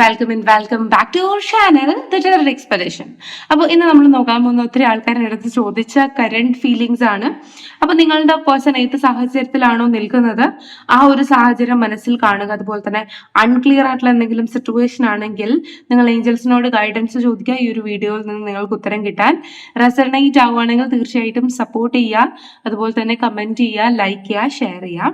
Welcome in welcome back to our channel the general expiration അപ്പോൾ ഇന്ന് നമ്മൾ നോക്കാൻ പോകുന്ന ഒത്തിരി ആൾക്കാരുടെ അടുത്ത് ചോദിച്ച കറണ്ട് ഫീലിങ്സ് ആണ്. അപ്പോൾ നിങ്ങളുടെ പേഴ്സൺ ഏത് സാഹചര്യത്തിലാണോ നിൽക്കുന്നത്. ആ ഒരു സാഹചര്യം മനസ്സിൽ കാണുക. അതുപോലെ തന്നെ അൺക്ലിയർ ആയിട്ടുള്ള എന്തെങ്കിലും സിറ്റുവേഷൻ ആണെങ്കിൽ നിങ്ങൾ ഏഞ്ചൽസിനോട് ഗൈഡൻസ് ചോദിക്കുക. ഈ ഒരു വീഡിയോയിൽ നിന്ന് നിങ്ങൾക്ക് ഉത്തരം കിട്ടാൻ. റെസണേറ്റ് ആവുകയാണെങ്കിൽ തീർച്ചയായിട്ടും സപ്പോർട്ട് ചെയ്യുക. അതുപോലെ തന്നെ കമന്റ് ചെയ്യുക ലൈക്ക് ചെയ്യുക ഷെയർ ചെയ്യുക.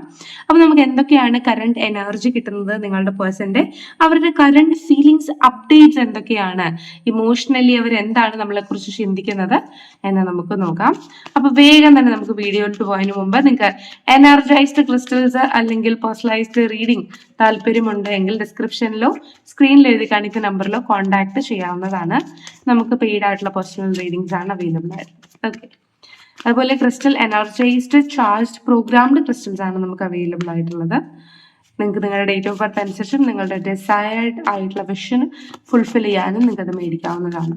അപ്പോൾ നമുക്ക് എന്തൊക്കെയാണ് കറണ്ട് എനർജി കിട്ടുന്നത് നിങ്ങളുടെ പേഴ്സന്റെ അവരുടെ കറണ്ട് ഫീലിങ്സ് അപ്ഡേറ്റ്സ് എന്തൊക്കെയാണ്? ഇമോഷണലി അവർ എന്താണ് നമ്മളെ കുറിച്ച് ചിന്തിക്കുന്നത് എന്ന് നമുക്ക് നോക്കാം. അപ്പൊ വേഗം തന്നെ നമുക്ക് വീഡിയോയിലോട്ട് പോയതിനു മുമ്പ് നിങ്ങൾക്ക് എനർജൈസ്ഡ് ക്രിസ്റ്റൽസ് അല്ലെങ്കിൽ പേഴ്സണലൈസ്ഡ് റീഡിംഗ് താല്പര്യമുണ്ട് എങ്കിൽ ഡിസ്ക്രിപ്ഷനിലോ സ്ക്രീനിൽ എഴുതി കാണിക്കുന്ന നമ്പറിലോ കോൺടാക്ട് ചെയ്യാവുന്നതാണ്. നമുക്ക് പെയ്ഡ് ആയിട്ടുള്ള പേഴ്സണൽ റീഡിങ്സ് ആണ് അവൈലബിൾ ആയിട്ടുള്ളത് ഓക്കെ അതുപോലെ crystal energized charged programmed crystals ആണ് നമുക്ക് അവൈലബിൾ ആയിട്ടുള്ളത്. നിങ്ങൾക്ക് നിങ്ങളുടെ ഡേറ്റ് ഓഫ് ബർത്ത് അനുസരിച്ചും നിങ്ങളുടെ ഡിസൈഡ് ആയിട്ടുള്ള വിഷൻ ഫുൾഫിൽ ചെയ്യാനും നിങ്ങൾക്ക് അത് മേടിക്കാവുന്നതാണ്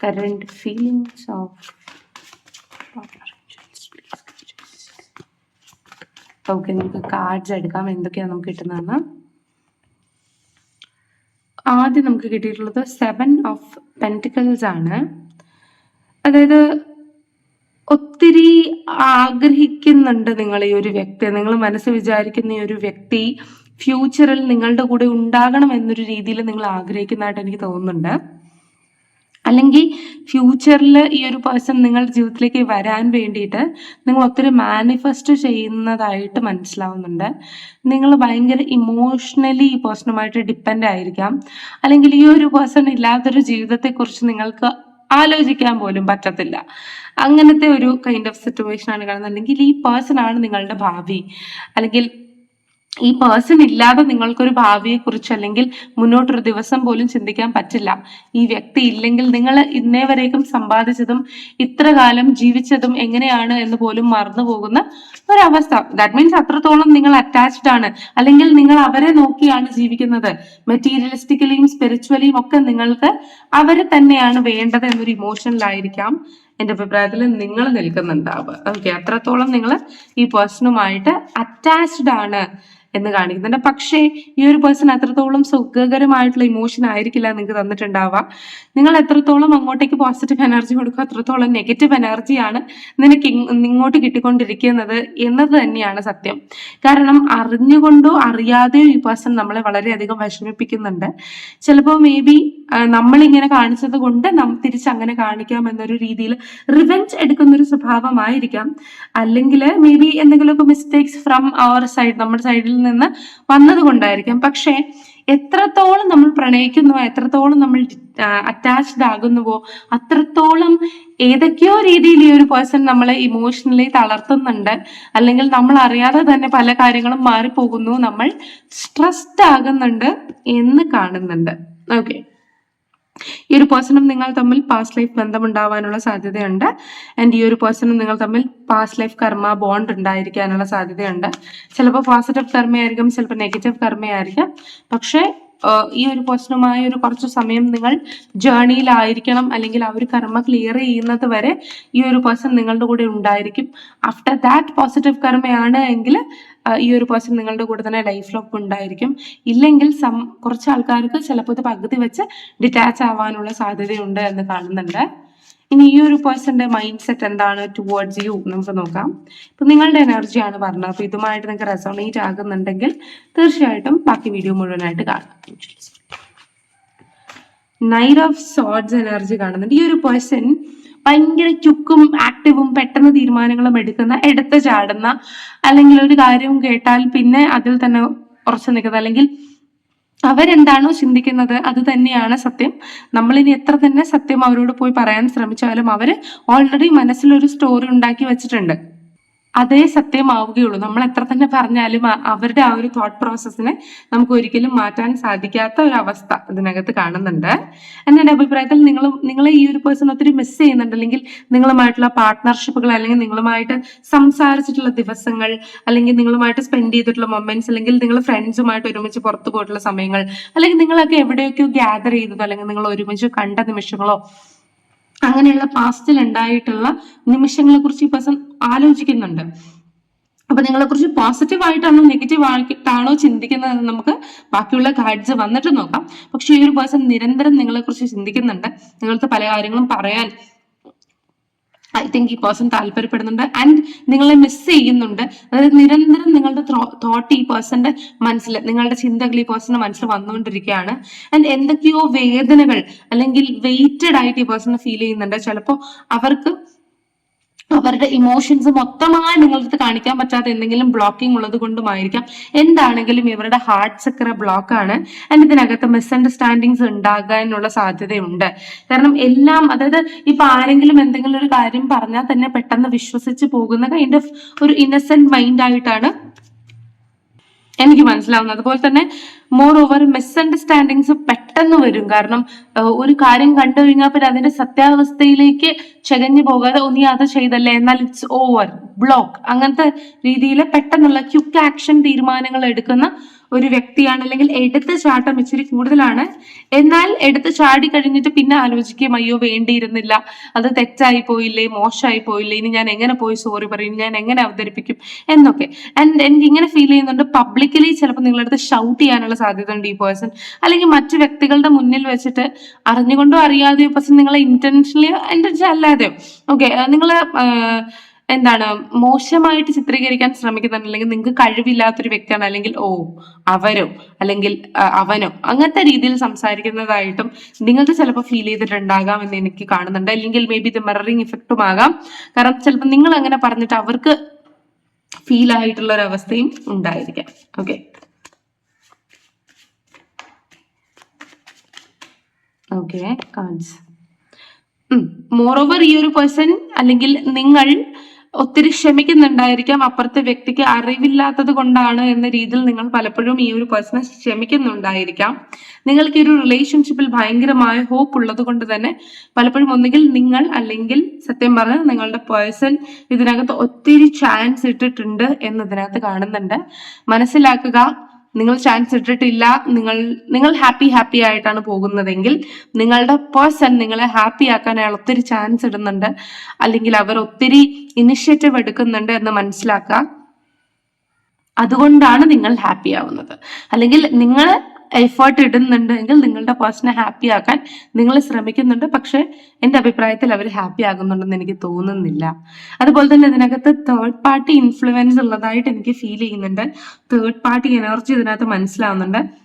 കറണ്ട് ഫീലിംഗ്സ് ഓഫ് ഓക്കെ നമുക്ക് കാർഡ്സ് എടുക്കാം. എന്തൊക്കെയാണ് നമുക്ക് കിട്ടുന്നതെന്ന്? ആദ്യം നമുക്ക് കിട്ടിയിട്ടുള്ളത് സെവൻ ഓഫ് പെന്റിക്കൽസ് ആണ്. അതായത് ഒത്തിരി ആഗ്രഹിക്കുന്നുണ്ട് നിങ്ങൾ ഈ ഒരു വ്യക്തി നിങ്ങൾ മനസ്സ് വിചാരിക്കുന്ന ഈ ഒരു വ്യക്തി ഫ്യൂച്ചറിൽ നിങ്ങളുടെ കൂടെ ഉണ്ടാകണം എന്നൊരു രീതിയിൽ നിങ്ങൾ ആഗ്രഹിക്കുന്നതായിട്ട് എനിക്ക് തോന്നുന്നുണ്ട്. അല്ലെങ്കിൽ ഫ്യൂച്ചറിൽ ഈ ഒരു പേഴ്സൺ നിങ്ങളുടെ ജീവിതത്തിലേക്ക് വരാൻ വേണ്ടിയിട്ട് നിങ്ങൾ ഒത്തിരി മാനിഫെസ്റ്റ് ചെയ്യുന്നതായിട്ട് മനസ്സിലാവുന്നുണ്ട്. നിങ്ങൾ ഭയങ്കര ഇമോഷണലി ഈ പേഴ്സണുമായിട്ട് ഡിപ്പെൻഡ് ആയിരിക്കാം. അല്ലെങ്കിൽ ഈ ഒരു പേഴ്സൺ ഇല്ലാത്തൊരു ജീവിതത്തെക്കുറിച്ച് നിങ്ങൾക്ക് ആലോചിക്കാൻ പോലും പറ്റത്തില്ല. അങ്ങനത്തെ ഒരു കൈൻഡ് ഓഫ് സിറ്റുവേഷൻ ആണ് കാണുന്നത് അല്ലെങ്കിൽ ഈ പേഴ്സൺ ആണ് നിങ്ങളുടെ ഭാവി. അല്ലെങ്കിൽ ഈ പേഴ്സൺ ഇല്ലാതെ നിങ്ങൾക്കൊരു ഭാവിയെ കുറിച്ച് അല്ലെങ്കിൽ മുന്നോട്ടൊരു ദിവസം പോലും ചിന്തിക്കാൻ പറ്റില്ല. ഈ വ്യക്തി ഇല്ലെങ്കിൽ നിങ്ങൾ ഇന്നേ വരേക്കും സമ്പാദിച്ചതും ഇത്ര കാലം ജീവിച്ചതും എങ്ങനെയാണ് എന്ന് പോലും മറന്നു പോകുന്ന ഒരവസ്ഥ. ദാറ്റ് മീൻസ് അത്രത്തോളം നിങ്ങൾ അറ്റാച്ച്ഡ് ആണ്. അല്ലെങ്കിൽ നിങ്ങൾ അവരെ നോക്കിയാണ് ജീവിക്കുന്നത്. മെറ്റീരിയലിസ്റ്റിക്കലിയും സ്പിരിച്വലിയും ഒക്കെ നിങ്ങൾക്ക് അവരെ തന്നെയാണ് വേണ്ടത് എന്നൊരു ഇമോഷനിലായിരിക്കാം എന്റെ അഭിപ്രായത്തിൽ നിങ്ങൾ നിൽക്കുന്നുണ്ടാവുക. ഓക്കെ അത്രത്തോളം നിങ്ങൾ ഈ പേഴ്സണുമായിട്ട് അറ്റാച്ച്ഡ് ആണ്. എന്ന് കാണിക്കുന്നുണ്ട്. പക്ഷേ ഈ ഒരു പേഴ്സൺ എത്രത്തോളം സുഖകരമായിട്ടുള്ള ഇമോഷൻ ആയിരിക്കില്ല നിങ്ങൾക്ക് തന്നിട്ടുണ്ടാവുക നിങ്ങൾ എത്രത്തോളം അങ്ങോട്ടേക്ക് പോസിറ്റീവ് എനർജി കൊടുക്കുക അത്രത്തോളം നെഗറ്റീവ് എനർജിയാണ് നിനക്ക് ഇങ്ങോട്ട് കിട്ടിക്കൊണ്ടിരിക്കുന്നത് എന്നത് തന്നെയാണ് സത്യം. കാരണം അറിഞ്ഞുകൊണ്ടോ അറിയാതെയോ ഈ പേഴ്സൺ നമ്മളെ വളരെയധികം വിഷമിപ്പിക്കുന്നുണ്ട്. ചിലപ്പോൾ മേ ബി നമ്മളിങ്ങനെ കാണിച്ചത് കൊണ്ട് നം തിരിച്ച് അങ്ങനെ കാണിക്കാം എന്നൊരു രീതിയിൽ റിവെഞ്ച് എടുക്കുന്ന ഒരു സ്വഭാവമായിരിക്കാം. അല്ലെങ്കിൽ മേ ബി എന്തെങ്കിലുമൊക്കെ മിസ്റ്റേക്സ് ഫ്രം അവർ സൈഡ് നമ്മുടെ സൈഡിൽ നിന്ന് വന്നത് കൊണ്ടായിരിക്കാം പക്ഷേ എത്രത്തോളം നമ്മൾ പ്രണയിക്കുന്നുവോ എത്രത്തോളം നമ്മൾ അറ്റാച്ച്ഡ് ആകുന്നുവോ അത്രത്തോളം ഏതൊക്കെയോ രീതിയിൽ ഈ ഒരു പേഴ്സൺ നമ്മളെ ഇമോഷണലി തളർത്തുന്നുണ്ട്. അല്ലെങ്കിൽ നമ്മൾ അറിയാതെ തന്നെ പല കാര്യങ്ങളും മാറിപ്പോകുന്നു നമ്മൾ സ്ട്രെസ്ഡ് ആകുന്നുണ്ട് എന്ന് കാണുന്നുണ്ട്. ഓക്കെ ഈ ഒരു പേഴ്സണും നിങ്ങൾ തമ്മിൽ പാസ്റ്റ് ലൈഫ് ബന്ധമുണ്ടാവാനുള്ള സാധ്യതയുണ്ട്. ആൻഡ് ഈ ഒരു പേഴ്സണും നിങ്ങൾ തമ്മിൽ പാസ്റ്റ് ലൈഫ് കർമ്മ ബോണ്ട് ഉണ്ടായിരിക്കാനുള്ള സാധ്യതയുണ്ട്. ചിലപ്പോൾ പോസിറ്റീവ് കർമ്മയായിരിക്കും ചിലപ്പോൾ നെഗറ്റീവ് കർമ്മയായിരിക്കും പക്ഷേ ഈ ഒരു പ്രശ്നമായി ഒരു കുറച്ച് സമയം നിങ്ങൾ ജേണിയിലായിരിക്കണം അല്ലെങ്കിൽ ആ ഒരു കർമ്മ ക്ലിയർ ചെയ്യുന്നത് വരെ ഈ ഒരു പേഴ്സൺ നിങ്ങളുടെ കൂടെ ഉണ്ടായിരിക്കും. ആഫ്റ്റർ ദാറ്റ് പോസിറ്റീവ് കർമ്മയാണ് എങ്കിൽ ഈ ഒരു പേഴ്സൺ നിങ്ങളുടെ കൂടെ തന്നെ ലൈഫ് ഉണ്ടായിരിക്കും. ഇല്ലെങ്കിൽ സം കുറച്ച് ആൾക്കാർക്ക് ചിലപ്പോൾ ഇത് പകുതി വെച്ച് ഡിറ്റാച്ച് ആവാനുള്ള സാധ്യതയുണ്ട് എന്ന് കാണുന്നുണ്ട്. ഇനി ഈ ഒരു പേഴ്സന്റെ മൈൻഡ് സെറ്റ് എന്താണ് ടുവേർഡ്സ് യു നമുക്ക് നോക്കാം. ഇപ്പൊ നിങ്ങളുടെ എനർജിയാണ് പറഞ്ഞത്. അപ്പൊ ഇതുമായിട്ട് നിങ്ങൾക്ക് റെസോണേറ്റ് ആകുന്നുണ്ടെങ്കിൽ തീർച്ചയായിട്ടും ബാക്കി വീഡിയോ മുഴുവനായിട്ട് കാണാം. നൈറ്റ് ഓഫ് സോഡ്സ് എനർജി കാണുന്നുണ്ട്. ഈ ഒരു പേഴ്സൺ ഭയങ്കര ചുക്കും ആക്റ്റീവും പെട്ടെന്ന് തീരുമാനങ്ങളും എടുക്കുന്ന എടുത്ത് ചാടുന്ന അല്ലെങ്കിൽ ഒരു കാര്യം കേട്ടാൽ പിന്നെ അതിൽ തന്നെ ഉറച്ചു നിൽക്കുന്ന അല്ലെങ്കിൽ അവരെന്താണോ ചിന്തിക്കുന്നത് അത് തന്നെയാണ് സത്യം. നമ്മളിനി എത്ര തന്നെ സത്യം അവരോട് പോയി പറയാൻ ശ്രമിച്ചാലും അവർ ഓൾറെഡി മനസ്സിലൊരു സ്റ്റോറി ഉണ്ടാക്കി വെച്ചിട്ടുണ്ട്. അതേ സത്യമാവുകയുള്ളൂ. നമ്മൾ എത്ര തന്നെ പറഞ്ഞാലും അവരുടെ ആ ഒരു തോട്ട് പ്രോസസ്സിനെ നമുക്ക് ഒരിക്കലും മാറ്റാൻ സാധിക്കാത്ത ഒരു അവസ്ഥ ഇതിനകത്ത് കാണുന്നുണ്ട്. എന്നെ അഭിപ്രായത്തിൽ നിങ്ങൾ നിങ്ങൾ ഈ ഒരു പേഴ്സൺ ഒത്തിരി മിസ് ചെയ്യുന്നുണ്ട്. അല്ലെങ്കിൽ നിങ്ങളുമായിട്ടുള്ള പാർട്ട്ണർഷിപ്പുകൾ അല്ലെങ്കിൽ നിങ്ങളുമായിട്ട് സംസാരിച്ചിട്ടുള്ള ദിവസങ്ങൾ അല്ലെങ്കിൽ നിങ്ങളുമായിട്ട് സ്പെൻഡ് ചെയ്തിട്ടുള്ള മൊമെന്റ്സ് അല്ലെങ്കിൽ നിങ്ങൾ ഫ്രണ്ട്സുമായിട്ട് ഒരുമിച്ച് പുറത്തു പോയിട്ടുള്ള സമയങ്ങൾ അല്ലെങ്കിൽ നിങ്ങളൊക്കെ എവിടെയൊക്കെയോ ഗ്യാദർ ചെയ്തതോ അല്ലെങ്കിൽ നിങ്ങൾ ഒരുമിച്ച് കണ്ട നിമിഷങ്ങളോ അങ്ങനെയുള്ള പാസ്റ്റിൽ ഉണ്ടായിട്ടുള്ള നിമിഷങ്ങളെ കുറിച്ച് ഈ പേഴ്സൺ ആലോചിക്കുന്നുണ്ട്. അപ്പൊ നിങ്ങളെ കുറിച്ച് പോസിറ്റീവ് ആയിട്ടാണോ നെഗറ്റീവ് ആയിട്ടാണോ ചിന്തിക്കുന്നത് നമുക്ക് ബാക്കിയുള്ള കാർഡ്സ് വന്നിട്ട് നോക്കാം. പക്ഷെ ഈ ഒരു പേഴ്സൺ നിരന്തരം നിങ്ങളെ കുറിച്ച് ചിന്തിക്കുന്നുണ്ട്. നിങ്ങൾക്ക് പല കാര്യങ്ങളും പറയാൻ ഐ തിങ്ക് ഈ പേഴ്സൺ താല്പര്യപ്പെടുന്നുണ്ട്. ആൻഡ് നിങ്ങളെ മിസ് ചെയ്യുന്നുണ്ട്. അതായത് നിരന്തരം നിങ്ങളുടെ തോട്ട് ഈ പേഴ്സന്റെ മനസ്സിൽ നിങ്ങളുടെ ചിന്തകൾ ഈ പേഴ്സന്റെ മനസ്സിൽ വന്നുകൊണ്ടിരിക്കുകയാണ്. ആൻഡ് എന്തൊക്കെയോ വേദനകൾ അല്ലെങ്കിൽ വെയിറ്റഡ് ആയിട്ട് ഈ പേഴ്സണെ ഫീൽ ചെയ്യുന്നുണ്ട്. ചിലപ്പോൾ അവർക്ക് അവരുടെ ഇമോഷൻസ് മൊത്തമായി നിങ്ങളുടെ കാണിക്കാൻ പറ്റാത്ത എന്തെങ്കിലും ബ്ലോക്കിംഗ് ഉള്ളത് കൊണ്ടുമായിരിക്കാം. എന്താണെങ്കിലും ഇവരുടെ ഹാർട്ട് ചക്ര ബ്ലോക്ക് ആണ്. ആൻഡ് ഇതിനകത്ത് മിസ്അണ്ടർസ്റ്റാൻഡിങ്സ് ഉണ്ടാകാനുള്ള സാധ്യതയുണ്ട്. കാരണം എല്ലാം അതായത് ഇപ്പൊ ആരെങ്കിലും എന്തെങ്കിലും ഒരു കാര്യം പറഞ്ഞാൽ തന്നെ പെട്ടെന്ന് വിശ്വസിച്ച് പോകുന്ന കൈൻഡ് ഓഫ് ഒരു ഇന്നസെന്റ് മൈൻഡ് ആയിട്ടാണ് എനിക്ക് മനസ്സിലാവുന്നത്. അതുപോലെ തന്നെ മോർ ഓവർ മിസ്അണ്ടർസ്റ്റാൻഡിങ്സ് പെട്ടെന്ന് വരും. കാരണം ഒരു കാര്യം കണ്ടു കഴിഞ്ഞാൽ പിന്നെ അതിന്റെ സത്യാവസ്ഥയിലേക്ക് ചകഞ്ഞു പോകാതെ ഒന്നി അത് ചെയ്തല്ലേ? എന്നാൽ ഇറ്റ്സ് ഓവർ ബ്ലോക്ക് അങ്ങനത്തെ രീതിയിൽ പെട്ടെന്നുള്ള ക്യുക്ക് ആക്ഷൻ തീരുമാനങ്ങൾ എടുക്കുന്ന ഒരു വ്യക്തിയാണ്. അല്ലെങ്കിൽ എടുത്ത് ചാട്ടം ഇച്ചിരി കൂടുതലാണ്. എന്നാൽ എടുത്ത് ചാടി കഴിഞ്ഞിട്ട് പിന്നെ ആലോചിക്കുകയും അയ്യോ വേണ്ടിയിരുന്നില്ല. അത് തെറ്റായി പോയില്ലേ? മോശമായി പോയില്ലേ? ഇനി ഞാൻ എങ്ങനെ പോയി സോറി പറയും? ഞാൻ എങ്ങനെ അവതരിപ്പിക്കും? എന്നൊക്കെ. ആൻഡ് എനിക്ക് ഇങ്ങനെ ഫീൽ ചെയ്യുന്നുണ്ട്. പബ്ലിക്കലി ചിലപ്പോൾ നിങ്ങളുടെ അടുത്ത് ഷൗട്ട് ചെയ്യാനുള്ള സാധ്യത ഉണ്ട് ഈ പേഴ്സൺ അല്ലെങ്കിൽ മറ്റു വ്യക്തികളുടെ മുന്നിൽ വെച്ചിട്ട് അറിഞ്ഞുകൊണ്ടോ അറിയാതെയോ പേഴ്സൺ നിങ്ങളെ ഇന്റൻഷനലി ഇന്റൻഷൻ അല്ലാതെയോ. ഓക്കെ നിങ്ങൾ എന്താണ് മോശമായിട്ട് ചിത്രീകരിക്കാൻ ശ്രമിക്കുന്നുണ്ട്. അല്ലെങ്കിൽ നിങ്ങൾക്ക് കഴിവില്ലാത്തൊരു വ്യക്തിയാണ്. അല്ലെങ്കിൽ ഓ അവരോ അല്ലെങ്കിൽ അവനോ അങ്ങനത്തെ രീതിയിൽ സംസാരിക്കുന്നതായിട്ടും നിങ്ങൾക്ക് ചിലപ്പോൾ ഫീൽ ചെയ്തിട്ടുണ്ടാകാം എന്ന് എനിക്ക് കാണുന്നുണ്ട്. അല്ലെങ്കിൽ മേ ബി ഇത് മെററിങ് ഇഫക്റ്റും ആകാം. കാരണം ചിലപ്പോൾ നിങ്ങൾ അങ്ങനെ പറഞ്ഞിട്ട് അവർക്ക് ഫീൽ ആയിട്ടുള്ള ഒരു അവസ്ഥയും ഉണ്ടായിരിക്കാം. ഓക്കെ ഓക്കെ കാർഡ്സ് മോറോവർ ഈ ഒരു പേഴ്സൺ അല്ലെങ്കിൽ നിങ്ങൾ ഒത്തിരി ക്ഷമിക്കുന്നുണ്ടായിരിക്കാം. അപ്പുറത്തെ വ്യക്തിക്ക് അറിവില്ലാത്തത് കൊണ്ടാണ് എന്ന രീതിയിൽ നിങ്ങൾ പലപ്പോഴും ഈ ഒരു പേഴ്സണെ ക്ഷമിക്കുന്നുണ്ടായിരിക്കാം. നിങ്ങൾക്ക് ഈ ഒരു റിലേഷൻഷിപ്പിൽ ഭയങ്കരമായ ഹോപ്പ് ഉള്ളത് കൊണ്ട് തന്നെ പലപ്പോഴും ഒന്നുകിൽ നിങ്ങൾ അല്ലെങ്കിൽ സത്യം പറഞ്ഞാൽ നിങ്ങളുടെ പേഴ്സൺ ഇതിനകത്ത് ഒത്തിരി ചാൻസ് ഇട്ടിട്ടുണ്ട് എന്നതിനകത്ത് കാണുന്നുണ്ട്. മനസ്സിലാക്കുക നിങ്ങൾ ചാൻസ് ഇട്ടിട്ടില്ല നിങ്ങൾ നിങ്ങൾ ഹാപ്പി ഹാപ്പി ആയിട്ടാണ് പോകുന്നതെങ്കിൽ നിങ്ങളുടെ പേഴ്സൺ നിങ്ങളെ ഹാപ്പി ആക്കാൻ അയാൾ ഒത്തിരി ചാൻസ് ഇടുന്നുണ്ട്. അല്ലെങ്കിൽ അവർ ഒത്തിരി ഇനിഷ്യേറ്റീവ് എടുക്കുന്നുണ്ട് എന്ന് മനസ്സിലാക്കുക. അതുകൊണ്ടാണ് നിങ്ങൾ ഹാപ്പി ആവുന്നത്. അല്ലെങ്കിൽ നിങ്ങൾ എഫേർട്ട് ഇടുന്നുണ്ടെങ്കിൽ നിങ്ങളുടെ പേഴ്സണെ ഹാപ്പി ആക്കാൻ നിങ്ങൾ ശ്രമിക്കുന്നുണ്ട്. പക്ഷെ എന്റെ അഭിപ്രായത്തിൽ അവർ ഹാപ്പി ആകുന്നുണ്ടെന്ന് എനിക്ക് തോന്നുന്നില്ല. അതുപോലെ തന്നെ ഇതിനകത്ത് തേർഡ് പാർട്ടി ഇൻഫ്ലുവൻസ് ഉള്ളതായിട്ട് എനിക്ക് ഫീൽ ചെയ്യുന്നുണ്ട്. തേർഡ് പാർട്ടി എനർജി ഇതിനകത്ത് മനസ്സിലാവുന്നുണ്ട്.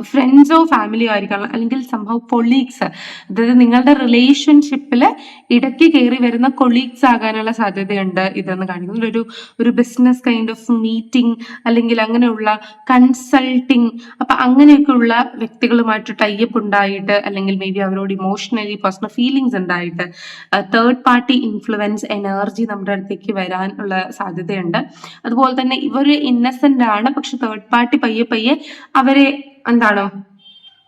ഫ്രണ്ട്സോ ഫാമിലിയോ ആയിരിക്കണം. അല്ലെങ്കിൽ സംഭവം കൊളീഗ്സ് അതായത് നിങ്ങളുടെ റിലേഷൻഷിപ്പിൽ ഇടയ്ക്ക് കയറി വരുന്ന കൊളീഗ്സ് ആകാനുള്ള സാധ്യതയുണ്ട് ഇതെന്ന് കാണിക്കുന്നത് ഒരു ഒരു ബിസിനസ് കൈൻഡ് ഓഫ് മീറ്റിംഗ് അല്ലെങ്കിൽ അങ്ങനെയുള്ള കൺസൾട്ടിങ് അപ്പൊ അങ്ങനെയൊക്കെയുള്ള വ്യക്തികളുമായിട്ട് ടൈപ്പ് ഉണ്ടായിട്ട് അല്ലെങ്കിൽ മേ ബി അവരോട് ഇമോഷണലി പേഴ്സണൽ ഫീലിങ്സ് ഉണ്ടായിട്ട് തേർഡ് പാർട്ടി ഇൻഫ്ലുവൻസ് എനർജി നമ്മുടെ അടുത്തേക്ക് വരാനുള്ള സാധ്യതയുണ്ട്. അതുപോലെ തന്നെ ഇവർ ഇന്നസെന്റ് ആണ്. പക്ഷെ തേർഡ് പാർട്ടി പയ്യെ പയ്യെ അവരെ എന്താണ്?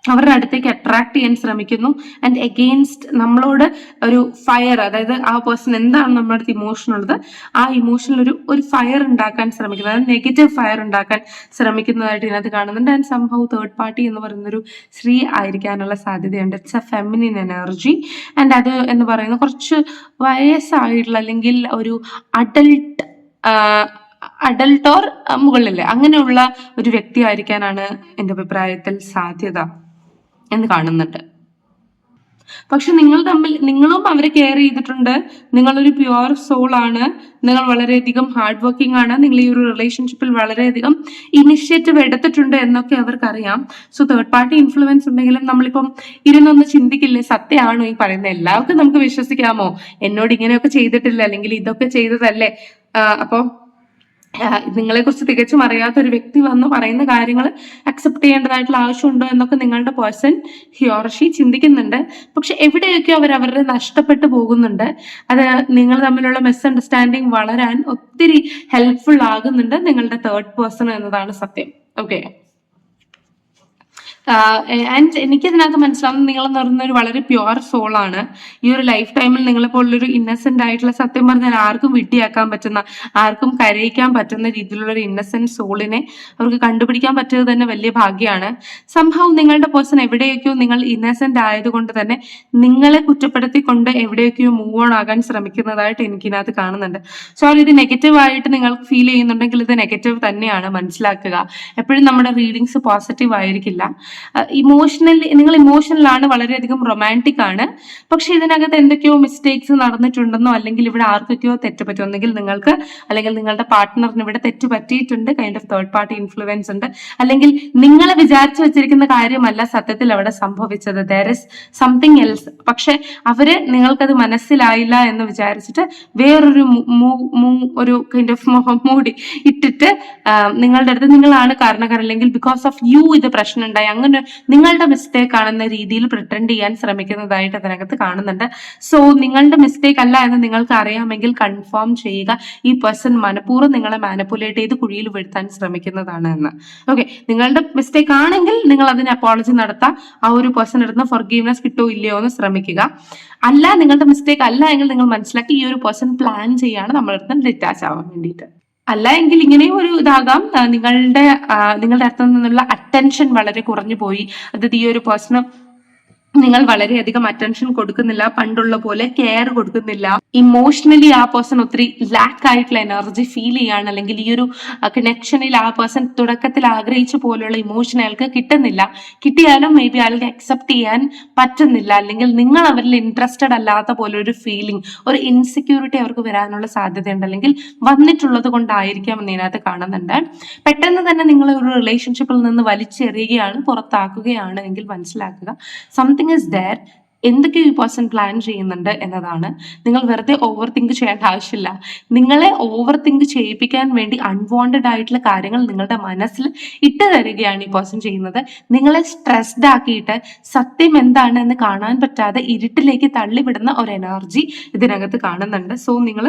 അവരുടെ അടുത്തേക്ക് അട്രാക്ട് ചെയ്യാൻ ശ്രമിക്കുന്നു. ആൻഡ് എഗെയിൻസ്റ്റ് നമ്മളോട് ഒരു ഫയർ അതായത് ആ പേഴ്സൺ എന്താണ് നമ്മുടെ അടുത്ത് ഇമോഷൻ ഉള്ളത്? ആ ഇമോഷനിൽ ഒരു ഒരു ഫയർ ഉണ്ടാക്കാൻ ശ്രമിക്കുന്നത് അതായത് നെഗറ്റീവ് ഫയർ ഉണ്ടാക്കാൻ ശ്രമിക്കുന്നതായിട്ട് ഇതിനകത്ത് കാണുന്നുണ്ട്. ആൻഡ് സംഭവം തേർഡ് പാർട്ടി എന്ന് പറയുന്നൊരു സ്ത്രീ ആയിരിക്കാനുള്ള സാധ്യതയുണ്ട്. It's a feminine energy and അത് എന്ന് പറയുന്നത് കുറച്ച് വയസ്സായിട്ടുള്ള അല്ലെങ്കിൽ ഒരു അഡൽട്ട് അഡൽട്ട് ഓർ അങ്ങനെയുള്ള ഒരു വ്യക്തി ആയിരിക്കാനാണ് എന്റെ അഭിപ്രായത്തിൽ സാധ്യത എന്ന് കാണുന്നുണ്ട്. പക്ഷെ നിങ്ങൾ തമ്മിൽ നിങ്ങളും അവരെ കെയർ ചെയ്തിട്ടുണ്ട്. നിങ്ങളൊരു പ്യുവർ സോൾ ആണ് നിങ്ങൾ വളരെയധികം ഹാർഡ് വർക്കിംഗ് ആണ് നിങ്ങൾ ഈ ഒരു റിലേഷൻഷിപ്പിൽ വളരെയധികം ഇനിഷ്യേറ്റീവ് എടുത്തിട്ടുണ്ട് എന്നൊക്കെ അവർക്കറിയാം. സോ തേർഡ് പാർട്ടി ഇൻഫ്ലുവൻസ് ഉണ്ടെങ്കിലും നമ്മളിപ്പം ഇരുന്നൊന്ന് ചിന്തിക്കില്ലേ സത്യമാണോ ഈ പറയുന്ന എല്ലാവർക്കും നമുക്ക് വിശ്വസിക്കാമോ? എന്നോട് ഇങ്ങനെയൊക്കെ ചെയ്തിട്ടില്ല അല്ലെങ്കിൽ ഇതൊക്കെ ചെയ്തതല്ലേ? അപ്പോൾ നിങ്ങളെ കുറിച്ച് തികച്ചും അറിയാത്ത ഒരു വ്യക്തി വന്ന് പറയുന്ന കാര്യങ്ങൾ അക്സെപ്റ്റ് ചെയ്യേണ്ടതായിട്ടുള്ള ആവശ്യമുണ്ടോ എന്നൊക്കെ നിങ്ങളുടെ പേഴ്സൺ ഹിയോർഷി ചിന്തിക്കുന്നുണ്ട്. പക്ഷെ എവിടെയൊക്കെ അവർ അവരുടെ നഷ്ടപ്പെട്ടു പോകുന്നുണ്ട് അത് നിങ്ങൾ തമ്മിലുള്ള മിസ് അണ്ടർസ്റ്റാൻഡിങ് വളരാൻ ഒത്തിരി ഹെൽപ്ഫുൾ ആകുന്നുണ്ട് നിങ്ങളുടെ തേർഡ് പേഴ്സൺ എന്നതാണ് സത്യം. ഓക്കെ ആൻഡ് എനിക്കതിനകത്ത് മനസ്സിലാവുന്നത് നിങ്ങൾ പറയുന്ന ഒരു വളരെ പ്യുവർ സോളാണ് ഈ ഒരു ലൈഫ് ടൈമിൽ നിങ്ങളെ പോലുള്ളൊരു ഇന്നസെന്റ് ആയിട്ടുള്ള സത്യം പറഞ്ഞാൽ ആർക്കും വിട്ടിയാക്കാൻ പറ്റുന്ന ആർക്കും കരയിക്കാൻ പറ്റുന്ന രീതിയിലുള്ള ഒരു ഇന്നസെന്റ് സോളിനെ അവർക്ക് കണ്ടുപിടിക്കാൻ പറ്റുന്നത് തന്നെ വലിയ ഭാഗ്യമാണ്. സംഭവം നിങ്ങളുടെ പേഴ്സൺ എവിടെയൊക്കെയോ നിങ്ങൾ ഇന്നസെന്റ് ആയതുകൊണ്ട് തന്നെ നിങ്ങളെ കുറ്റപ്പെടുത്തിക്കൊണ്ട് എവിടെയൊക്കെയോ മൂവ് ഓൺ ആകാൻ ശ്രമിക്കുന്നതായിട്ട് എനിക്കിതിനകത്ത് കാണുന്നുണ്ട്. സോ ഇത് നെഗറ്റീവ് ആയിട്ട് നിങ്ങൾക്ക് ഫീൽ ചെയ്യുന്നുണ്ടെങ്കിൽ ഇത് നെഗറ്റീവ് തന്നെയാണ് മനസ്സിലാക്കുക. എപ്പോഴും നമ്മുടെ റീഡിങ്സ് പോസിറ്റീവ് ആയിരിക്കില്ല. ഇമോഷണലി നിങ്ങൾ ഇമോഷണലാണ് വളരെയധികം റൊമാന്റിക് ആണ്. പക്ഷെ ഇതിനകത്ത് എന്തൊക്കെയോ മിസ്റ്റേക്സ് നടന്നിട്ടുണ്ടെന്നോ അല്ലെങ്കിൽ ഇവിടെ ആർക്കൊക്കെയോ തെറ്റ് പറ്റും ഒന്നെങ്കിൽ നിങ്ങൾക്ക് അല്ലെങ്കിൽ നിങ്ങളുടെ പാർട്ട്ണറിന് ഇവിടെ തെറ്റ് പറ്റിയിട്ടുണ്ട് kind of third party influence ഉണ്ട്. അല്ലെങ്കിൽ നിങ്ങൾ വിചാരിച്ചു വെച്ചിരിക്കുന്ന കാര്യമല്ല സത്യത്തിൽ അവിടെ സംഭവിച്ചത്. ദർ ഇസ് സംതിങ് എൽസ് പക്ഷെ അവർ നിങ്ങൾക്കത് മനസ്സിലായില്ല എന്ന് വിചാരിച്ചിട്ട് വേറൊരു ഒരു കൈൻഡ് ഓഫ് മൂടി ഇട്ടിട്ട് നിങ്ങളുടെ അടുത്ത് നിങ്ങളാണ് കാരണക്കാരല്ലെങ്കിൽ ബിക്കോസ് ഓഫ് യു ഇത് പ്രശ്നം ഉണ്ടായി അങ്ങനെ നിങ്ങളുടെ മിസ്റ്റേക്ക് ആണെന്ന രീതിയിൽ പ്രിട്ടൻഡ് ചെയ്യാൻ ശ്രമിക്കുന്നതായിട്ട് അതിനകത്ത് കാണുന്നുണ്ട്. സോ നിങ്ങളുടെ മിസ്റ്റേക്ക് അല്ല എന്ന് നിങ്ങൾക്ക് അറിയാമെങ്കിൽ കൺഫേം ചെയ്യുക. ഈ പേഴ്സൺ മനഃപൂർവം നിങ്ങളെ മാനിപ്പുലേറ്റ് ചെയ്ത് കുഴിയിൽ വീഴ്ത്താൻ ശ്രമിക്കുന്നതാണ് എന്ന്. ഓക്കെ നിങ്ങളുടെ മിസ്റ്റേക്ക് ആണെങ്കിൽ നിങ്ങൾ അതിന് അപ്പോളജി നടത്താം. ആ ഒരു പേഴ്സൺ എടുത്ത് ഫൊർഗീവ്നെസ് കിട്ടോ ഇല്ലയോ എന്ന് ശ്രമിക്കുക. അല്ല നിങ്ങളുടെ മിസ്റ്റേക്ക് അല്ല എങ്കിൽ നിങ്ങൾ മനസ്സിലാക്കി ഈ ഒരു പേഴ്സൺ പ്ലാൻ ചെയ്യാണ് നമ്മളെടുത്ത് ഡിറ്റാച്ച് ആവാൻ വേണ്ടിയിട്ട്. അല്ല എങ്കിൽ ഇങ്ങനെയും ഒരു ഇതാകാം. നിങ്ങളുടെ നിങ്ങളുടെ അടുത്ത് നിന്നുള്ള അറ്റൻഷൻ വളരെ കുറഞ്ഞു പോയി. അതായത് ഈ ഒരു പേഴ്സണ് നിങ്ങൾ വളരെയധികം അറ്റൻഷൻ കൊടുക്കുന്നില്ല പണ്ടുള്ള പോലെ കെയർ കൊടുക്കുന്നില്ല. ഇമോഷണലി ആ പേഴ്സൺ ഒത്തിരി ലാക്ക് ആയിട്ടുള്ള എനർജി ഫീൽ ചെയ്യാണ്. അല്ലെങ്കിൽ ഈ ഒരു കണക്ഷനിൽ ആ പേഴ്സൺ തുടക്കത്തിൽ ആഗ്രഹിച്ച പോലെയുള്ള ഇമോഷൻ അയാൾക്ക് കിട്ടുന്നില്ല. കിട്ടിയാലും മേ ബി അയാൾക്ക് അക്സെപ്റ്റ് ചെയ്യാൻ പറ്റുന്നില്ല. അല്ലെങ്കിൽ നിങ്ങൾ അവരിൽ ഇൻട്രസ്റ്റഡ് അല്ലാത്ത പോലെ ഒരു ഫീലിംഗ് ഒരു ഇൻസെക്യൂരിറ്റി അവർക്ക് വരാനുള്ള സാധ്യതയുണ്ട്. അല്ലെങ്കിൽ വന്നിട്ടുള്ളത് കൊണ്ടായിരിക്കാം എന്ന് ഇതിനകത്ത് കാണുന്നുണ്ട്. പെട്ടെന്ന് തന്നെ നിങ്ങൾ ഒരു റിലേഷൻഷിപ്പിൽ നിന്ന് വലിച്ചെറിയുകയാണ് പുറത്താക്കുകയാണ് എങ്കിൽ മനസ്സിലാക്കുക. സംതിങ് ഇസ് ദർ എന്തൊക്കെ ഈ പേഴ്സൺ പ്ലാൻ ചെയ്യുന്നുണ്ട് എന്നതാണ്. നിങ്ങൾ വെറുതെ ഓവർ തിങ്ക് ചെയ്യേണ്ട ആവശ്യമില്ല. നിങ്ങളെ ഓവർ തിങ്ക് ചെയ്യിപ്പിക്കാൻ വേണ്ടി അൺവാണ്ടഡ് ആയിട്ടുള്ള കാര്യങ്ങൾ നിങ്ങളുടെ മനസ്സിൽ ഇട്ട് തരികയാണ് ഈ പേഴ്സൺ ചെയ്യുന്നത്. നിങ്ങളെ സ്ട്രെസ്ഡ് ആക്കിയിട്ട് സത്യം എന്താണ് എന്ന് കാണാൻ പറ്റാതെ ഇരുട്ടിലേക്ക് തള്ളിവിടുന്ന ഒരു എനർജി ഇതിനകത്ത് കാണുന്നുണ്ട്. സോ നിങ്ങൾ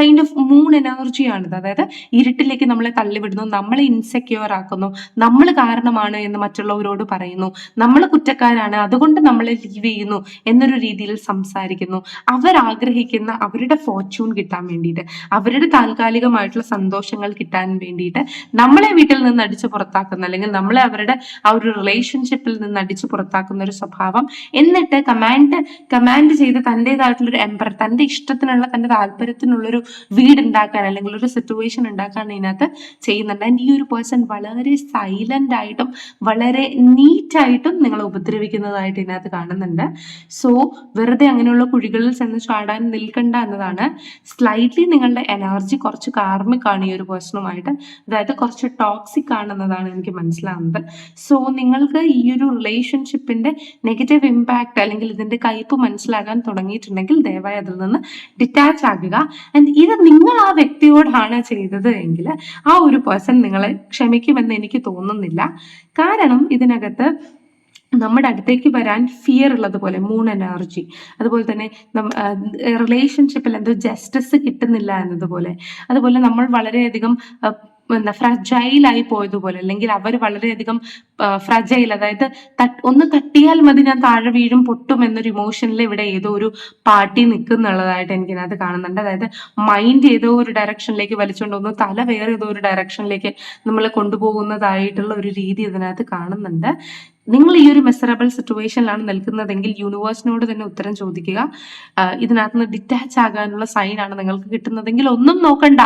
കൈൻഡ് ഓഫ് മൂൺ എനർജിയാണിത് അതായത് ഇരുട്ടിലേക്ക് നമ്മളെ തള്ളിവിടുന്നു നമ്മളെ ഇൻസെക്യൂർ ആക്കുന്നു നമ്മൾ കാരണമാണ് എന്ന് മറ്റുള്ളവരോട് പറയുന്നു. നമ്മൾ കുറ്റക്കാരാണ് അതുകൊണ്ട് നമ്മളെ ലീവ് ചെയ്യുന്നു എന്നൊരു രീതിയിൽ സംസാരിക്കുന്നു. അവർ ആഗ്രഹിക്കുന്ന അവരുടെ ഫോർച്യൂൺ കിട്ടാൻ വേണ്ടിയിട്ട് അവരുടെ താൽക്കാലികമായിട്ടുള്ള സന്തോഷങ്ങൾ കിട്ടാൻ വേണ്ടിയിട്ട് നമ്മളെ വീട്ടിൽ നിന്ന് അടിച്ചു പുറത്താക്കുന്ന അല്ലെങ്കിൽ നമ്മളെ അവരുടെ ആ ഒരു റിലേഷൻഷിപ്പിൽ നിന്ന് അടിച്ചു പുറത്താക്കുന്ന ഒരു സ്വഭാവം എന്നിട്ട് കമാൻഡ് കമാൻഡ് ചെയ്ത് തന്റെതായിട്ടുള്ള ഒരു എംപർ തന്റെ ഇഷ്ടത്തിനുള്ള തന്റെ താല്പര്യത്തിനുള്ളൊരു വീട് ഉണ്ടാക്കാൻ അല്ലെങ്കിൽ ഒരു സിറ്റുവേഷൻ ഉണ്ടാക്കാൻ ഇതിനകത്ത് ചെയ്യുന്നുണ്ട്. ആൻഡ് ഈ ഒരു പേഴ്സൺ വളരെ സൈലന്റ് ആയിട്ടും വളരെ നീറ്റായിട്ടും നിങ്ങളെ ഉപദ്രവിക്കുന്നതായിട്ട് ഇതിനകത്ത് കാണുന്നുണ്ട്. സോ വെറുതെ അങ്ങനെയുള്ള കുഴികളിൽ ചെന്ന് ചാടാൻ നിൽക്കണ്ട എന്നതാണ്. സ്ലൈറ്റ്ലി നിങ്ങളുടെ എനർജി കുറച്ച് കാർമിക് ആണ് ഈ ഒരു പേഴ്സണുമായിട്ട് അതായത് കുറച്ച് ടോക്സിക് ആണെന്നതാണ് എനിക്ക് മനസ്സിലാവുന്നത്. സോ നിങ്ങൾക്ക് ഈ ഒരു റിലേഷൻഷിപ്പിന്റെ നെഗറ്റീവ് ഇമ്പാക്റ്റ് അല്ലെങ്കിൽ ഇതിന്റെ കയ്പ് മനസ്സിലാകാൻ തുടങ്ങിയിട്ടുണ്ടെങ്കിൽ ദയവായി അതിൽ നിന്ന് ഡിറ്റാച്ച് ആകുക. ആൻഡ് ഇത് നിങ്ങൾ ആ വ്യക്തിയോടാണ് ചെയ്തത് എങ്കിൽ ആ ഒരു പേഴ്സൺ നിങ്ങളെ ക്ഷമിക്കുമെന്ന് എനിക്ക് തോന്നുന്നില്ല. കാരണം ഇതിനകത്ത് നമ്മുടെ അടുത്തേക്ക് വരാൻ ഫിയർ ഉള്ളത് പോലെ മൂൺ എനർജി അതുപോലെ തന്നെ റിലേഷൻഷിപ്പിൽ എന്തോ ജസ്റ്റിസ് കിട്ടുന്നില്ല എന്നതുപോലെ. അതുപോലെ നമ്മൾ വളരെയധികം എന്താ ഫ്രജൈലായി പോയതുപോലെ അല്ലെങ്കിൽ അവർ വളരെയധികം ഫ്രജൈൽ അതായത് ഒന്ന് തട്ടിയാൽ മതി ഞാൻ താഴെ വീഴും പൊട്ടും എന്നൊരു ഇമോഷനിൽ ഇവിടെ ഏതോ ഒരു പാർട്ടി നിൽക്കുന്നുള്ളതായിട്ട് എനിക്ക് ഇതിനകത്ത് കാണുന്നുണ്ട്. അതായത് മൈൻഡ് ഏതോ ഒരു ഡയറക്ഷനിലേക്ക് വലിച്ചുകൊണ്ട് ഒന്ന് തല വേറെ ഏതോ ഒരു ഡയറക്ഷനിലേക്ക് നമ്മളെ കൊണ്ടുപോകുന്നതായിട്ടുള്ള ഒരു രീതി ഇതിനകത്ത് കാണുന്നുണ്ട്. നിങ്ങൾ ഈ ഒരു മെസറബിൾ സിറ്റുവേഷനിലാണ് നിൽക്കുന്നതെങ്കിൽ യൂണിവേഴ്സിനോട് തന്നെ ഉത്തരം ചോദിക്കുക. ഇതിനകത്ത് നിന്ന് ഡിറ്റാച്ച് ആകാനുള്ള സൈൻ ആണ് നിങ്ങൾക്ക് കിട്ടുന്നതെങ്കിൽ ഒന്നും നോക്കണ്ട.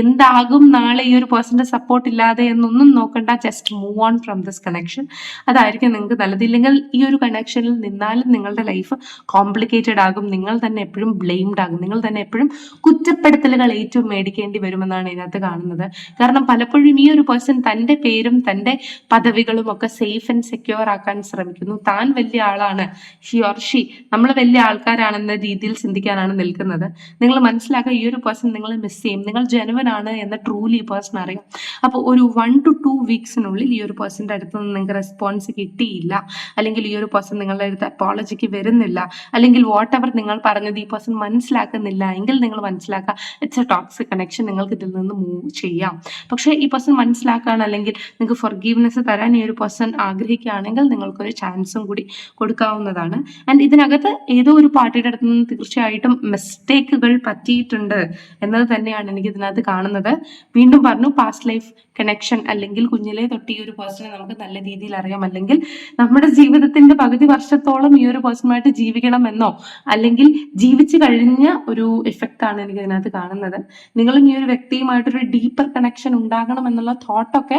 എന്താകും നാളെ ഈ ഒരു പേഴ്സന്റെ സപ്പോർട്ട് ഇല്ലാതെ എന്നൊന്നും നോക്കണ്ട. Just move on from this connection അതായിരിക്കും നിങ്ങൾക്ക് നല്ലത്. ഇല്ലെങ്കിൽ ഈ ഒരു കണക്ഷനിൽ നിന്നാലും നിങ്ങളുടെ ലൈഫ് കോംപ്ലിക്കേറ്റഡ് ആകും. നിങ്ങൾ തന്നെ എപ്പോഴും ബ്ലെയിംഡ് ആകും. നിങ്ങൾ തന്നെ എപ്പോഴും കുറ്റപ്പെടുത്തലുകൾ ഏറ്റവും മേടിക്കേണ്ടി വരുമെന്നാണ് ഇതിനകത്ത് കാണുന്നത്. കാരണം പലപ്പോഴും ഈ ഒരു പേഴ്സൺ തന്റെ പേരും തന്റെ പദവികളും ഒക്കെ സേഫ് ആൻഡ് സെക്യൂർ ആക്കാൻ ശ്രമിക്കുന്നു. താൻ വലിയ ആളാണ്. ഷി ഓർ ഷി നമ്മൾ വലിയ ആൾക്കാരാണെന്ന രീതിയിൽ ചിന്തിക്കാനാണ് നിൽക്കുന്നത്. നിങ്ങൾ മനസ്സിലാക്കുക ഈ ഒരു പേഴ്സൺ നിങ്ങളെ മിസ് ചെയ്യും. നിങ്ങൾ ജനുവൻ ആണ് എന്ന ട്രൂലി പേഴ്സൺ അറിയാം അപ്പോൾ ഒരു വൺ ടു ടു വീക്സിനുള്ളിൽ ഈ ഒരു പേഴ്സന്റെ അടുത്ത് നിന്ന് നിങ്ങൾക്ക് റെസ്പോൺസ് കിട്ടിയില്ല. അല്ലെങ്കിൽ ഈ ഒരു പേഴ്സൺ നിങ്ങളുടെ അടുത്ത് അപ്പോളജിക്ക് വരുന്നില്ല. അല്ലെങ്കിൽ വാട്ട് എവർ നിങ്ങൾ പറഞ്ഞത് ഈ പേഴ്സൺ മനസ്സിലാക്കുന്നില്ല. എങ്കിൽ നിങ്ങൾ മനസ്സിലാക്കുക ഇറ്റ്സ് എ ടോക്സിക് കണക്ഷൻ നിങ്ങൾക്ക് ഇതിൽ നിന്ന് മൂവ് ചെയ്യാം. പക്ഷേ ഈ പേഴ്സൺ മനസ്സിലാക്കുകയാണ് അല്ലെങ്കിൽ നിങ്ങൾക്ക് ഫൊർഗീവ്നെസ് തരാൻ ഈ ഒരു പേഴ്സൺ ആഗ്രഹിക്കുകയാണെങ്കിൽ നിങ്ങൾക്കൊരു ചാൻസും കൂടി കൊടുക്കാവുന്നതാണ്. ആൻഡ് ഇതിനകത്ത് ഏതോ ഒരു പാർട്ടിയുടെ അടുത്ത് നിന്ന് തീർച്ചയായിട്ടും മിസ്റ്റേക്കുകൾ പറ്റിയിട്ടുണ്ട് എന്നത് തന്നെയാണ് എനിക്ക് ഇതിനകത്ത് കാണുന്നത്. വീണ്ടും പറഞ്ഞു പാസ്റ്റ് ലൈഫ് കണക്ഷൻ അല്ലെങ്കിൽ കുഞ്ഞിലെ തൊട്ട് ഈ ഒരു പേഴ്സണെ നമുക്ക് നല്ല രീതിയിൽ അറിയാം. അല്ലെങ്കിൽ നമ്മുടെ ജീവിതത്തിന്റെ പകുതി വർഷത്തോളം ഈ ഒരു പേഴ്സണുമായിട്ട് ജീവിക്കണമെന്നോ അല്ലെങ്കിൽ ജീവിച്ചു കഴിഞ്ഞ ഒരു എഫക്റ്റ് ആണ് എനിക്ക് ഇതിനകത്ത് കാണുന്നത്. നിങ്ങളും ഈ ഒരു വ്യക്തിയുമായിട്ടൊരു ഡീപ്പർ കണക്ഷൻ ഉണ്ടാകണം എന്നുള്ള തോട്ടൊക്കെ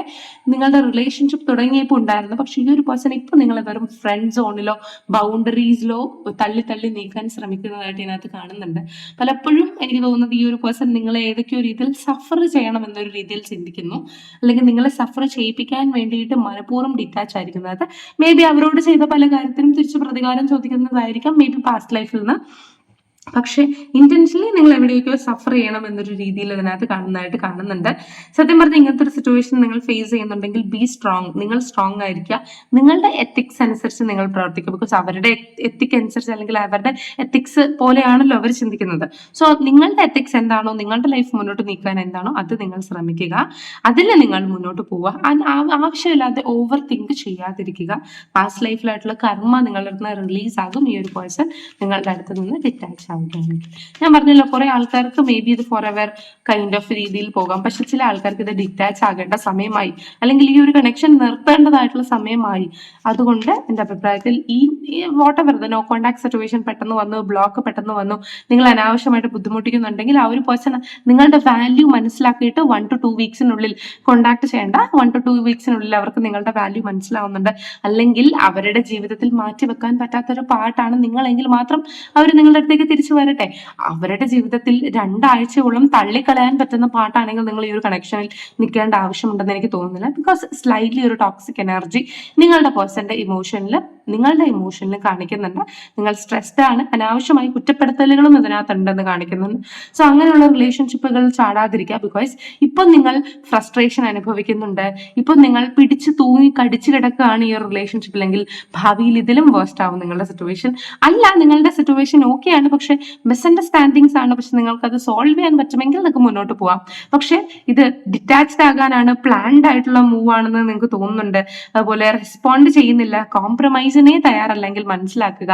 നിങ്ങളുടെ റിലേഷൻഷിപ്പ് തുടങ്ങിയപ്പോൾ ഉണ്ടായിരുന്നു. പക്ഷെ ഈ ഒരു പേഴ്സൺ ഇപ്പൊ നിങ്ങൾ വെറും ഫ്രണ്ട് സോണിലോ ബൗണ്ടറീസിലോ തള്ളി തള്ളി നീക്കാൻ ശ്രമിക്കുന്നതായിട്ട് ഇതിനകത്ത് കാണുന്നുണ്ട്. പലപ്പോഴും എനിക്ക് തോന്നുന്നത് ഈ ഒരു പേഴ്സൺ നിങ്ങളെ ഏതൊക്കെയോ രീതിയിൽ സഫർ ചെയ്യണം എന്നൊരു രീതിയിൽ ചിന്തിക്കുന്നു. അല്ലെങ്കിൽ നിങ്ങളെ സഫർ ചെയ്യിപ്പിക്കാൻ വേണ്ടിയിട്ട് മനഃപൂർവം ഡിറ്റാച്ച് ആയിരിക്കുന്നത് മേ ബി അവരോട് ചെയ്ത പല കാര്യത്തിനും തിരിച്ച് പ്രതികാരം ചോദിക്കുന്നതായിരിക്കാം. മേ ബി പാസ്റ്റ് ലൈഫിൽ നിന്ന്. പക്ഷേ ഇന്റൻഷനലി നിങ്ങൾ എവിടെയൊക്കെയോ സഫർ ചെയ്യണം എന്നൊരു രീതിയിൽ അതിനകത്ത് കാണുന്നതായിട്ട് കാണുന്നുണ്ട്. സത്യം പറഞ്ഞാൽ ഇങ്ങനത്തെ ഒരു സിറ്റുവേഷൻ നിങ്ങൾ ഫേസ് ചെയ്യുന്നുണ്ടെങ്കിൽ ബി സ്ട്രോങ് നിങ്ങൾ സ്ട്രോങ് ആയിരിക്കുക. നിങ്ങളുടെ എത്തിക്സ് അനുസരിച്ച് നിങ്ങൾ പ്രവർത്തിക്കുക. ബിക്കോസ് അവരുടെ എത്തിക് അനുസരിച്ച് അല്ലെങ്കിൽ അവരുടെ എത്തിക്സ് പോലെയാണല്ലോ അവർ ചിന്തിക്കുന്നത്. സോ നിങ്ങളുടെ എത്തിക്സ് എന്താണോ നിങ്ങളുടെ ലൈഫ് മുന്നോട്ട് നീക്കാൻ എന്താണോ അത് നിങ്ങൾ ശ്രമിക്കുക. അതിൽ നിങ്ങൾ മുന്നോട്ട് പോവുക. ആവശ്യമില്ലാതെ ഓവർ തിങ്ക് ചെയ്യാതിരിക്കുക പാസ്റ്റ് ലൈഫിലായിട്ടുള്ള കർമ്മ നിങ്ങളുടെ റിലീസ് ആകും. ഈ ഒരു പേഴ്സൺ നിങ്ങളുടെ അടുത്ത് നിന്ന് ഡിറ്റാച്ച് ആവുകയാണെങ്കിൽ ഞാൻ പറഞ്ഞല്ലോ കുറെ ആൾക്കാർക്ക് മേ ബി ഇത് ഫോർ എവർ കൈൻഡ് ഓഫ് രീതിയിൽ പോകാം. പക്ഷെ ചില ആൾക്കാർക്ക് ഇത് ഡിറ്റാച്ച് ആകേണ്ട സമയമായി അല്ലെങ്കിൽ ഈ ഒരു കണക്ഷൻ നിർത്തേണ്ടതായിട്ടുള്ള സമയമായി. അതുകൊണ്ട് എന്റെ അഭിപ്രായത്തിൽ ഈ whatever no contact situation പെട്ടെന്ന് വന്നു ബ്ലോക്ക് പെട്ടെന്ന് വന്നു നിങ്ങൾ അനാവശ്യമായിട്ട് ബുദ്ധിമുട്ടിക്കുന്നുണ്ടെങ്കിൽ ആ ഒരു പേഴ്സൺ നിങ്ങളുടെ വാല്യൂ മനസ്സിലാക്കിയിട്ട് വൺ ടു ടു വീക്സിനുള്ളിൽ കോണ്ടാക്ട് ചെയ്യേണ്ട. വൺ ടു ടു വീക്സിനുള്ളിൽ അവർക്ക് നിങ്ങളുടെ വാല്യൂ മനസ്സിലാവുന്നുണ്ട്. അല്ലെങ്കിൽ അവരുടെ ജീവിതത്തിൽ മാറ്റി വെക്കാൻ പറ്റാത്തൊരു പാട്ടാണ് നിങ്ങളെങ്കിൽ മാത്രം അവർ നിങ്ങളുടെ അടുത്തേക്ക് വരട്ടെ. അവരുടെ ജീവിതത്തിൽ രണ്ടാഴ്ചയോളം തള്ളിക്കളയാൻ പറ്റുന്ന പാട്ടാണെങ്കിൽ നിങ്ങൾ ഈ ഒരു കണക്ഷനിൽ നിൽക്കേണ്ട ആവശ്യമുണ്ടെന്ന് എനിക്ക് തോന്നുന്നില്ല. ബിക്കോസ് സ്ലൈറ്റ്ലി ഒരു ടോക്സിക് എനർജി നിങ്ങളുടെ പേഴ്സന്റെ ഇമോഷനിൽ നിങ്ങളുടെ ഇമോഷനിൽ കാണിക്കുന്നുണ്ട്. നിങ്ങൾ സ്ട്രെസ്ഡ് ആണ്. അനാവശ്യമായി കുറ്റപ്പെടുത്തലുകളും ഇതിനകത്തുണ്ടെന്ന് കാണിക്കുന്നുണ്ട്. സോ അങ്ങനെയുള്ള റിലേഷൻഷിപ്പുകൾ ചാടാതിരിക്കുക. ബിക്കോസ് ഇപ്പം നിങ്ങൾ ഫ്രസ്ട്രേഷൻ അനുഭവിക്കുന്നുണ്ട്. ഇപ്പം നിങ്ങൾ പിടിച്ച് തൂങ്ങി കടിച്ചു കിടക്കുകയാണ് ഈ റിലേഷൻഷിപ്പ് അല്ലെങ്കിൽ ഭാവിയിൽ ഇതിലും വേസ്റ്റ് ആവും നിങ്ങളുടെ സിറ്റുവേഷൻ അല്ല നിങ്ങളുടെ സിറ്റുവേഷൻ ഓക്കെയാണ് പക്ഷെ മിസ്അണ്ടർസ്റ്റാൻഡിങ്സ് ആണ്. പക്ഷെ നിങ്ങൾക്ക് അത് സോൾവ് ചെയ്യാൻ പറ്റുമെങ്കിൽ നിങ്ങൾക്ക് മുന്നോട്ട് പോവാം. പക്ഷെ ഇത് ഡിറ്റാച്ച്ഡ് ആകാനാണ് പ്ലാൻഡ് ആയിട്ടുള്ള മൂവ് ആണെന്ന് നിങ്ങൾക്ക് തോന്നുന്നുണ്ട്. അതുപോലെ റെസ്പോണ്ട് ചെയ്യുന്നില്ല. കോംപ്രമൈസിനെ തയ്യാറല്ലെങ്കിൽ മനസ്സിലാക്കുക.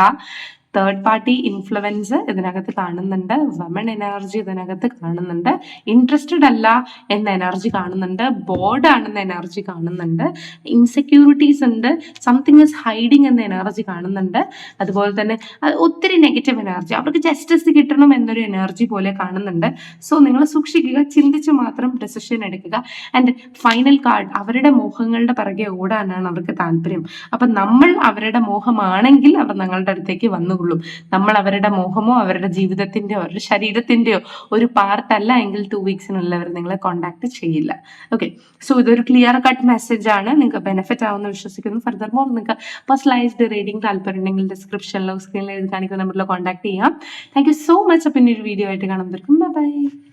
തേർഡ് പാർട്ടി ഇൻഫ്ലുവൻസ് ഇതിനകത്ത് കാണുന്നുണ്ട്. വമൺ എനർജി ഇതിനകത്ത് കാണുന്നുണ്ട്. ഇൻട്രസ്റ്റഡ് അല്ല എന്ന എനർജി കാണുന്നുണ്ട്. ബോർഡ് ആണെന്ന എനർജി കാണുന്നുണ്ട്. ഇൻസെക്യൂരിറ്റീസ് ഉണ്ട്. സംതിങ് ഇസ് ഹൈഡിങ് എന്ന എനർജി കാണുന്നുണ്ട്. അതുപോലെ തന്നെ ഒത്തിരി നെഗറ്റീവ് എനർജി അവർക്ക് ജസ്റ്റിസ് കിട്ടണം എന്നൊരു എനർജി പോലെ കാണുന്നുണ്ട്. സോ നിങ്ങൾ സൂക്ഷിക്കുക. ചിന്തിച്ച് മാത്രം ഡെസിഷൻ എടുക്കുക. ആൻഡ് ഫൈനൽ കാർഡ് അവരുടെ മോഹങ്ങളുടെ പിറകെ ഓടാനാണ് അവർക്ക് താല്പര്യം. അപ്പൊ നമ്മൾ അവരുടെ മോഹമാണെങ്കിൽ അവർ ഞങ്ങളുടെ അടുത്തേക്ക് വന്നുകൊള്ളും. നമ്മൾ അവരുടെ മോഹമോ അവരുടെ ജീവിതത്തിന്റെയോ അവരുടെ ശരീരത്തിന്റെയോ ഒരു പാർട്ട് അല്ല എങ്കിൽ ടു വീക്സിനുള്ളിൽ അവർ നിങ്ങളെ കോൺടാക്ട് ചെയ്യില്ല. ഓക്കെ സോ ഇതൊരു ക്ലിയർ കട്ട് മെസ്സേജ് ആണ്. നിങ്ങൾക്ക് ബെനിഫിറ്റ് ആവുമെന്ന് വിശ്വസിക്കുന്നു. ഫർദർ മോർ നിങ്ങൾക്ക് പേഴ്സണലൈസ്ഡ് റീഡിംഗ് താല്പര്യം ഉണ്ടെങ്കിൽ ഡിസ്ക്രിപ്ഷനിലോ സ്ക്രീനിൽ എഴുതി കാണിക്കുന്ന നമ്പറിലോ കോൺടാക്ട് ചെയ്യാം. താങ്ക് യു സോ മച്ച് അപ്പം ഒരു വീഡിയോ ആയിട്ട് കാണുമ്പോഴേക്കും ബൈ